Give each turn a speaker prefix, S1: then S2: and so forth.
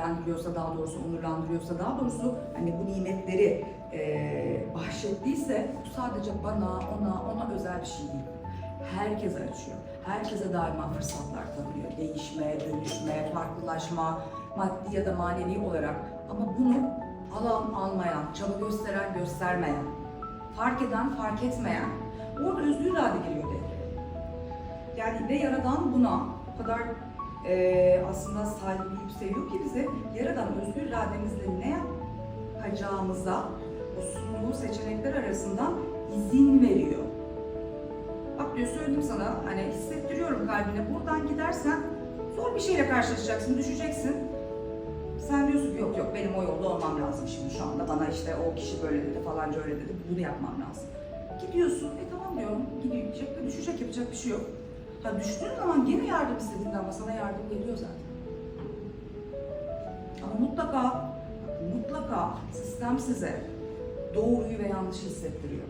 S1: ödüllendiriyorsa daha doğrusu onurlandırıyorsa daha doğrusu hani bu nimetleri e, bahşettiyse bu sadece bana, ona, ona özel bir şey değil. Herkese açıyor. Herkese daima fırsatlar tanıyor. Değişme, dönüşme, farklılaşma, maddi ya da manevi olarak. Ama bunu alan almayan, çaba gösteren göstermeyen, fark eden fark etmeyen, orada özgür irade giriyor devreye. Yani ve Yaradan buna kadar eee, aslında saygılıyıp seviyor ki bize Yaradan özgür irademizle ne yapacağımıza o sunduğu seçenekler arasından izin veriyor. Bak diyor söyledim sana hani hissettiriyorum kalbine buradan gidersen zor bir şeyle karşılaşacaksın, düşeceksin. Sen diyorsun yok yok benim o yolda olmam lazım şimdi şu anda. Bana işte o kişi böyle dedi falanca öyle dedi. Bunu yapmam lazım. Gidiyorsun. E tamam diyorum. Gidecek de düşecek yapacak bir şey yok. Ha düştüğün zaman gene yardım istediğinde ama sana yardım geliyor zaten. Ama mutlaka mutlaka sistem size doğruyu ve yanlışı hissettiriyor.